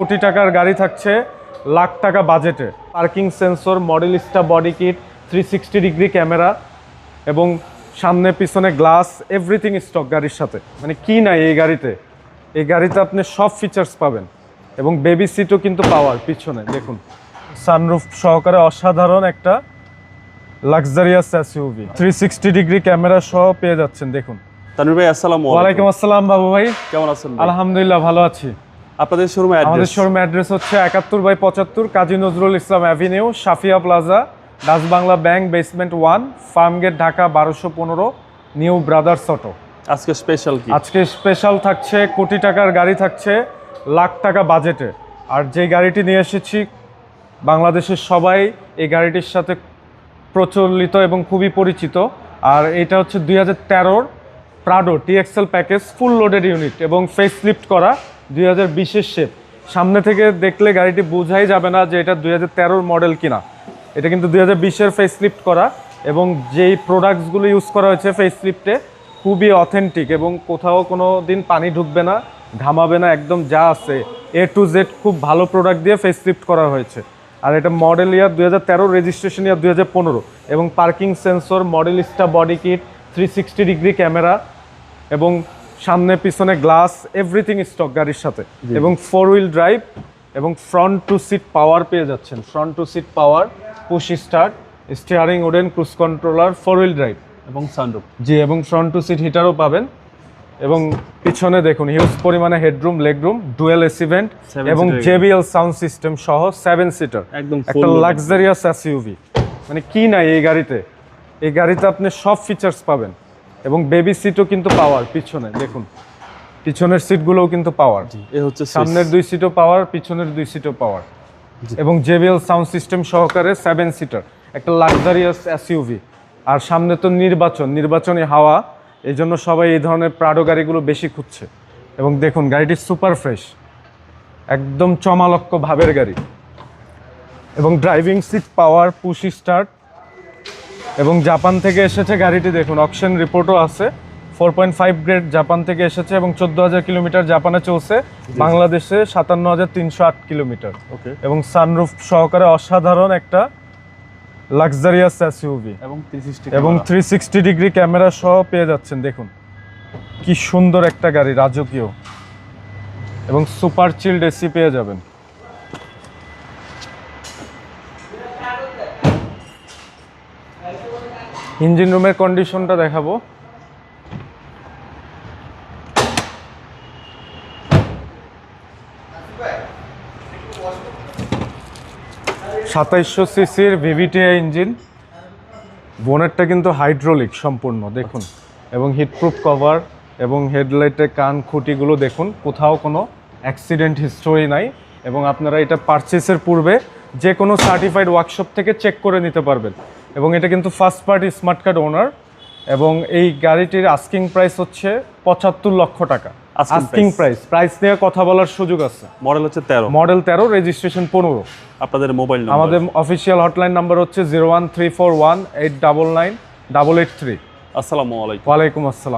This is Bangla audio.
কোটি টাকার গাড়ি থাকছে লাখ টাকা বাজেটে। Parking sensor Modellista body kit three sixty degree camera এবং সামনে পিছনে গ্লাস এভরিথিং স্টক গাড়ির সাথে। মানে কি নাই এই গাড়িতে? এই গাড়িতে আপনি সব ফিচার্স পাবেন এবং বেবি সিটও কিন্তু পাওয়ার পিছনে দেখুন। সানরুফ সহকারে অসাধারণ একটা luxurious SUV three sixty degree camera সহ পেয়ে যাচ্ছেন দেখুন। তানভীর ভাই আসসালামু ওয়ালাইকুম আলাইকুম আসসালাম বাবু ভাই। কেমন আছেন আলহামদুলিল্লাহ ভালো আছি। আপনাদের শোরুমে আমাদের শোরুম অ্যাড্রেস হচ্ছে একাত্তর বাই পঁচাত্তর Kazi Nazrul Islam avenue Safia plaza Dutch Bangla bank basement one Farmgate Dhaka বারোশো পনেরো নিউ ব্রাদার্স অটো আজকে স্পেশাল কি? আজকে স্পেশাল থাকছে কোটি টাকার গাড়ি থাকছে লাখ টাকা বাজেটে আর যে গাড়িটি নিয়ে এসেছি বাংলাদেশের সবাই এই গাড়িটির সাথে প্রচলিত এবং খুবই পরিচিত। আর এটা হচ্ছে দুই হাজার তেরোর Prado TXL package full loaded unit এবং ফেস লিফট করা। দুই হাজার সামনে থেকে দেখলে গাড়িটি বোঝাই যাবে না যে এটা দুই হাজার তেরোর মডেল কিনা। এটা কিন্তু দুই হাজার বিশের ফেস লিফট করা এবং যেই প্রোডাক্টসগুলো ইউজ করা হয়েছে ফেস লিফটে খুবই অথেন্টিক এবং কোথাও কোনো দিন পানি ঢুকবে না, ঘামাবে না, একদম যা আছে। এ টু জেড খুব ভালো প্রোডাক্ট দিয়ে ফেস লিফট করা হয়েছে। আর এটা মডেল ইয়ার দুই হাজার তেরো রেজিস্ট্রেশন ইয়ার দুই হাজার পনেরো এবং parking sensor Modellista body kit three sixty degree camera এবং সামনে পিছনে গ্লাস এভরিথিং স্টক গাড়ির সাথে। এবং ফোর হুইল ড্রাইভ এবং ফ্রন্ট টু সিট পাওয়ার পেয়ে যাচ্ছেন। Front two seat power push start steering wooden cruise controller four wheel drive এবং সানরুফ জি এবং ফ্রন্ট টু সিট হিটারও পাবেন। এবং পিছনে দেখুন হিউজ পরিমাণে হেডরুম লেগরুম ডুয়েল এসিভেন্ট এবং জেবিএল সাউন্ড সিস্টেম সহ সেভেন সিটার একদম একটা। লাক্সারিয়াস এসইউভি মানে কি নাই এই গাড়িতে? এই গাড়িতে আপনি সব ফিচার্স পাবেন। এবং বেবি সিটও কিন্তু পাওয়ার পিছনে দেখুন। পিছনের সিটগুলোও কিন্তু পাওয়ার এ হচ্ছে সামনের দুই সিটও পাওয়ার পিছনের দুই সিটও পাওয়ার এবং জেবিএল সাউন্ড সিস্টেম সহকারে সেভেন সিটার একটা লাক্সারিয়াস এসইউভি আর সামনে তো নির্বাচন নির্বাচনী হাওয়া এই জন্য সবাই এই ধরনের প্রাডো গাড়িগুলো বেশি খুঁজছে। এবং দেখুন গাড়িটি সুপার ফ্রেশ একদম চমালক্য ভাবের গাড়ি। এবং driving seat power push start এবং জাপান থেকে এসেছে গাড়িটি দেখুন অকশন রিপোর্টও আছে। Four point five grade Japan থেকে এসেছে এবং চোদ্দ হাজার কিলোমিটার জাপানে চলছে। বাংলাদেশে সাতান্ন হাজার তিনশো আট কিলোমিটার। ওকে। এবং সানরুফ সহকারে অসাধারণ একটা লাক্সারিয়াস এসইউভি এবং এবং থ্রি সিক্সটি ডিগ্রি ক্যামেরা সহ পেয়ে যাচ্ছেন দেখুন। কি সুন্দর একটা গাড়ি রাজকীয়। এবং সুপার চিল্ড এসি পেয়ে যাবেন। ইঞ্জিন রুমের কন্ডিশনটা দেখাবো। সাতাইশশো সিসির ভিভিটিআই ইঞ্জিন। বোনেটটা কিন্তু হাইড্রোলিক সম্পূর্ণ, দেখুন। এবং হিটপ্রুফ কভার এবং হেডলাইটের কান খুঁটিগুলো দেখুন, কোথাও কোনো অ্যাক্সিডেন্ট হিস্টোরি নাই। এবং আপনারা এটা পারচেসের পূর্বে যে কোনো সার্টিফাইড ওয়ার্কশপ থেকে চেক করে নিতে পারবেন। এবং এটা কিন্তু first party smart card owner এবং এই গাড়িটির আস্কিং প্রাইস হচ্ছে পঁচাত্তর লক্ষ টাকা। আস্কিং প্রাইস প্রাইস নিয়ে কথা বলার সুযোগ আছে। মডেল হচ্ছে 13 মডেল তেরো রেজিস্ট্রেশন পনেরো। আপনাদের মোবাইল আমাদের অফিসিয়াল হটলাইন নাম্বার হচ্ছে zero one three four one eight double nine double eight three আসসালামু আলাইকুম। ওয়ালাইকুম আসসালাম।